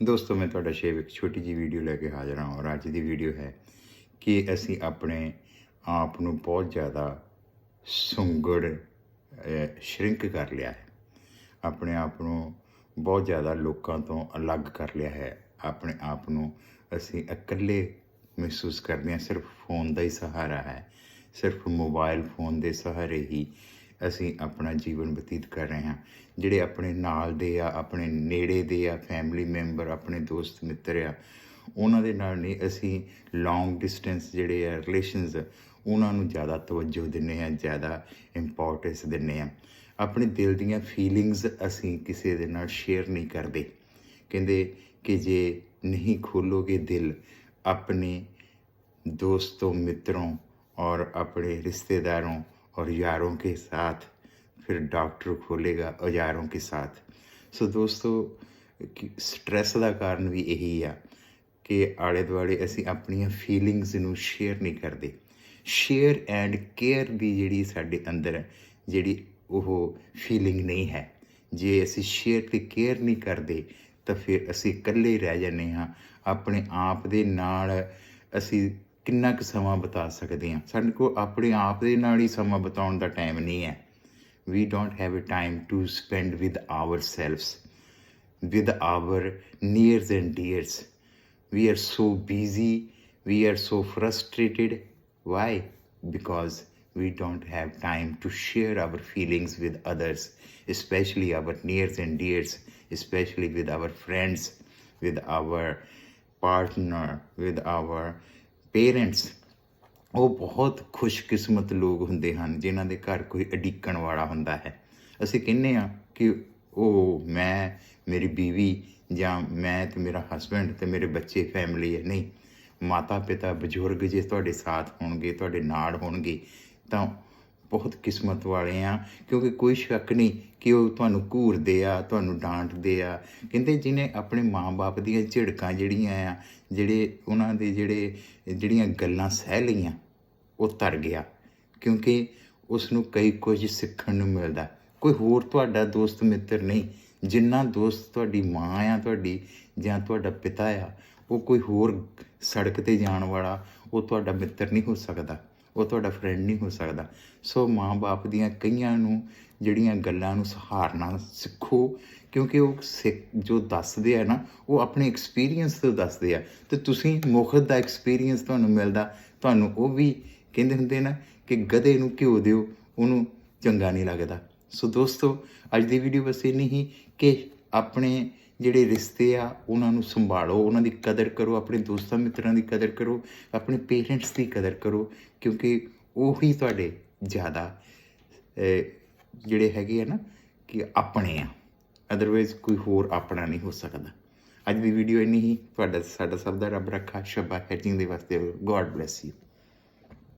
ਦੋਸਤੋ, ਮੈਂ ਤੁਹਾਡਾ ਸ਼ੇਵ ਇੱਕ ਛੋਟੀ ਜੀ ਵੀਡੀਓ ਲੈ ਕੇ ਹਾਜ਼ਰ ਹਾਂ ਔਰ ਅੱਜ ਦੀ ਵੀਡੀਓ ਹੈ ਕਿ ਅਸੀਂ ਆਪਣੇ ਆਪ ਨੂੰ ਬਹੁਤ ਜ਼ਿਆਦਾ ਸੁੰਗੜ ਸ਼ਰਿੰਕ ਕਰ ਲਿਆ ਹੈ। ਆਪਣੇ ਆਪ ਨੂੰ ਬਹੁਤ ਜ਼ਿਆਦਾ ਲੋਕਾਂ ਤੋਂ ਅਲੱਗ ਕਰ ਲਿਆ ਹੈ। ਆਪਣੇ ਆਪ ਨੂੰ ਅਸੀਂ ਇਕੱਲੇ ਮਹਿਸੂਸ ਕਰਦੇ ਹਾਂ। ਸਿਰਫ ਫੋਨ ਦਾ ਹੀ ਸਹਾਰਾ ਹੈ। ਸਿਰਫ ਮੋਬਾਈਲ ਫੋਨ ਦੇ ਸਹਾਰੇ ਹੀ ਅਸੀਂ ਆਪਣਾ ਜੀਵਨ ਬਤੀਤ ਕਰ ਰਹੇ ਹਾਂ ਜਿਹੜੇ ਆਪਣੇ ਨਾਲ ਦੇ ਆ ਆਪਣੇ ਨੇੜੇ ਦੇ ਆ ਫੈਮਿਲੀ ਮੈਂਬਰ ਆਪਣੇ ਦੋਸਤ ਮਿੱਤਰ ਆ ਉਹਨਾਂ ਦੇ ਨਾਲ ਨਹੀਂ ਅਸੀਂ ਲੌਂਗ ਡਿਸਟੈਂਸ ਜਿਹੜੇ ਆ ਰਿਲੇਸ਼ਨਸ ਉਹਨਾਂ ਨੂੰ ਜ਼ਿਆਦਾ ਤਵੱਜੋ ਦਿੰਨੇ ਆ ਜ਼ਿਆਦਾ ਇੰਪੋਰਟੈਂਸ ਦਿੰਨੇ ਆ ਆਪਣੇ ਦਿਲ ਦੀਆਂ ਫੀਲਿੰਗਸ ਅਸੀਂ ਕਿਸੇ ਦੇ ਨਾਲ ਸ਼ੇਅਰ ਨਹੀਂ ਕਰਦੇ ਕਹਿੰਦੇ ਕਿ ਜੇ ਨਹੀਂ ਖੋਲੋਗੇ ਦਿਲ ਆਪਣੇ दोस्तों मित्रों और अपने रिश्तेदारों और यारों के साथ फिर डॉक्टर खोलेगा औजारों के साथ ਸੋ ਦੋਸਤੋ ਸਟ੍ਰੈਸ ਦਾ ਕਾਰਨ ਵੀ ਇਹੀ ਆ ਕਿ ਆਲੇ ਦੁਆਲੇ ਅਸੀਂ ਆਪਣੀਆਂ ਫੀਲਿੰਗਸ ਨੂੰ ਸ਼ੇਅਰ ਨਹੀਂ ਕਰਦੇ ਸ਼ੇਅਰ ਐਂਡ ਕੇਅਰ ਦੀ ਜਿਹੜੀ ਸਾਡੇ ਅੰਦਰ ਹੈ, ਜਿਹੜੀ ਉਹ ਫੀਲਿੰਗ ਨਹੀਂ ਹੈ ਜੇ ਅਸੀਂ ਸ਼ੇਅਰ ਤੇ ਕੇਅਰ ਨਹੀਂ ਕਰਦੇ ਤਾਂ ਫਿਰ ਅਸੀਂ ਇਕੱਲੇ ਰਹਿ ਜਾਂਦੇ ਹਾਂ ਆਪਣੇ ਆਪ ਦੇ ਨਾਲ ਅਸੀਂ ਕਿੰਨਾ ਕੁ ਸਮਾਂ ਬਿਤਾ ਸਕਦੇ ਹਾਂ ਸਾਡੇ ਕੋਲ ਆਪਣੇ ਆਪ ਦੇ ਨਾਲ ਹੀ ਸਮਾਂ ਬਿਤਾਉਣ ਦਾ ਟਾਈਮ ਨਹੀਂ ਹੈ we don't have a time to spend with ourselves with our nears and dears we are so busy we are so frustrated why because we don't have time to share our feelings with others especially our nears and dears especially with our friends with our partner with our parents ਉਹ ਬਹੁਤ ਖੁਸ਼ਕਿਸਮਤ ਲੋਕ ਹੁੰਦੇ ਹਨ, ਜਿਨ੍ਹਾਂ ਦੇ ਘਰ ਕੋਈ ਅਡੀਕਣ ਵਾਲਾ ਹੁੰਦਾ ਹੈ। ਅਸੀਂ ਕਹਿੰਨੇ ਆ ਕਿ ਉਹ ਮੈਂ, ਮੇਰੀ ਬੀਵੀ ਜਾਂ ਮੈਂ ਤੇ ਮੇਰਾ ਹਸਬੰਡ ਤੇ ਮੇਰੇ ਬੱਚੇ ਫੈਮਿਲੀ ਹੈ। ਨਹੀਂ ਮਾਤਾ ਪਿਤਾ ਬਜ਼ੁਰਗ ਜੇ ਤੁਹਾਡੇ ਸਾਥ ਹੋਣਗੇ, ਤੁਹਾਡੇ ਨਾਲ ਹੋਣਗੇ, ਤਾਂ ਬਹੁਤ ਕਿਸਮਤ ਵਾਲੇ ਆ, ਕਿਉਂਕਿ ਕੋਈ ਸ਼ੱਕ ਨਹੀਂ ਕਿ ਉਹ ਤੁਹਾਨੂੰ ਘੂਰਦੇ ਆ, ਤੁਹਾਨੂੰ ਡਾਂਟਦੇ ਆ। ਕਹਿੰਦੇ ਜਿਹਨੇ ਆਪਣੇ ਮਾਂ-ਬਾਪ ਦੀਆਂ ਝਿੜਕਾਂ ਜਿਹੜੀਆਂ ਆ, ਜਿਹੜੇ ਉਹਨਾਂ ਦੇ ਜਿਹੜੇ, ਜਿਹੜੀਆਂ ਗੱਲਾਂ ਸਹਿ ਲਈਆਂ, ਉਹ ਤਰ ਗਿਆ। ਕਿਉਂਕਿ ਉਸ ਨੂੰ ਕਈ ਕੁਝ ਸਿੱਖਣ ਨੂੰ ਮਿਲਦਾ। ਕੋਈ ਹੋਰ ਤੁਹਾਡਾ ਦੋਸਤ ਮਿੱਤਰ ਨਹੀਂ, ਜਿੰਨਾ ਦੋਸਤ ਤੁਹਾਡੀ ਮਾਂ ਆ ਤੁਹਾਡੀ ਜਾਂ ਤੁਹਾਡਾ ਪਿਤਾ ਆ, ਉਹ ਕੋਈ ਹੋਰ ਸੜਕ ਤੇ ਜਾਣ ਵਾਲਾ, ਉਹ ਤੁਹਾਡਾ ਮਿੱਤਰ ਨਹੀਂ ਹੋ ਸਕਦਾ। ਉਹ ਤੁਹਾਡਾ ਫਰੈਂਡ ਨਹੀਂ ਹੋ ਸਕਦਾ। ਸੋ ਮਾਂ-ਬਾਪ ਦੀਆਂ ਕਈਆਂ ਨੂੰ ਜਿਹੜੀਆਂ ਗੱਲਾਂ ਨੂੰ ਸਹਾਰਨਾ ਸਿੱਖੋ, ਕਿਉਂਕਿ ਉਹ ਸਿੱਖ ਜੋ ਦੱਸਦੇ ਆ ਨਾ, ਉਹ ਆਪਣੇ ਐਕਸਪੀਰੀਅੰਸ ਤੋਂ ਦੱਸਦੇ ਆ। ਤੇ ਤੁਸੀਂ ਮੁਖਤ ਦਾ ਐਕਸਪੀਰੀਅੰਸ ਤੁਹਾਨੂੰ ਮਿਲਦਾ। ਤੁਹਾਨੂੰ ਉਹ ਵੀ ਕਹਿੰਦੇ ਹੁੰਦੇ ਨਾ ਕਿ ਗਧੇ ਨੂੰ ਘਿਓ ਦਿਓ, ਉਹਨੂੰ ਚੰਗਾ ਨਹੀਂ ਲੱਗਦਾ। ਸੋ ਦੋਸਤੋ, ਅੱਜ ਦੀ ਵੀਡੀਓ ਬਸ ਇੰਨੀ ਹੀ ਕਿ ਆਪਣੇ ਜਿਹੜੇ ਰਿਸ਼ਤੇ ਆ, ਉਹਨਾਂ ਨੂੰ ਸੰਭਾਲੋ, ਉਹਨਾਂ ਦੀ ਕਦਰ ਕਰੋ, ਆਪਣੇ ਦੋਸਤਾਂ ਮਿੱਤਰਾਂ ਦੀ ਕਦਰ ਕਰੋ, ਆਪਣੇ ਪੇਰੈਂਟਸ ਦੀ ਕਦਰ ਕਰੋ, ਕਿਉਂਕਿ ਉਹੀ ਤੁਹਾਡੇ ਜ਼ਿਆਦਾ ਜਿਹੜੇ ਹੈਗੇ ਆ ਨਾ, ਕਿ ਆਪਣੇ ਆ। ਅਦਰਵਾਈਜ਼ ਕੋਈ ਹੋਰ ਆਪਣਾ ਨਹੀਂ ਹੋ ਸਕਦਾ। ਅੱਜ ਦੀ ਵੀਡੀਓ ਇੰਨੀ ਹੀ। ਤੁਹਾਡਾ, ਸਾਡਾ ਸਭ ਦਾ ਰੱਬ ਰੱਖਾ। ਸ਼ਬਾ ਹੈਟਿੰਗ ਦੇ ਵਾਸਤੇ। God bless you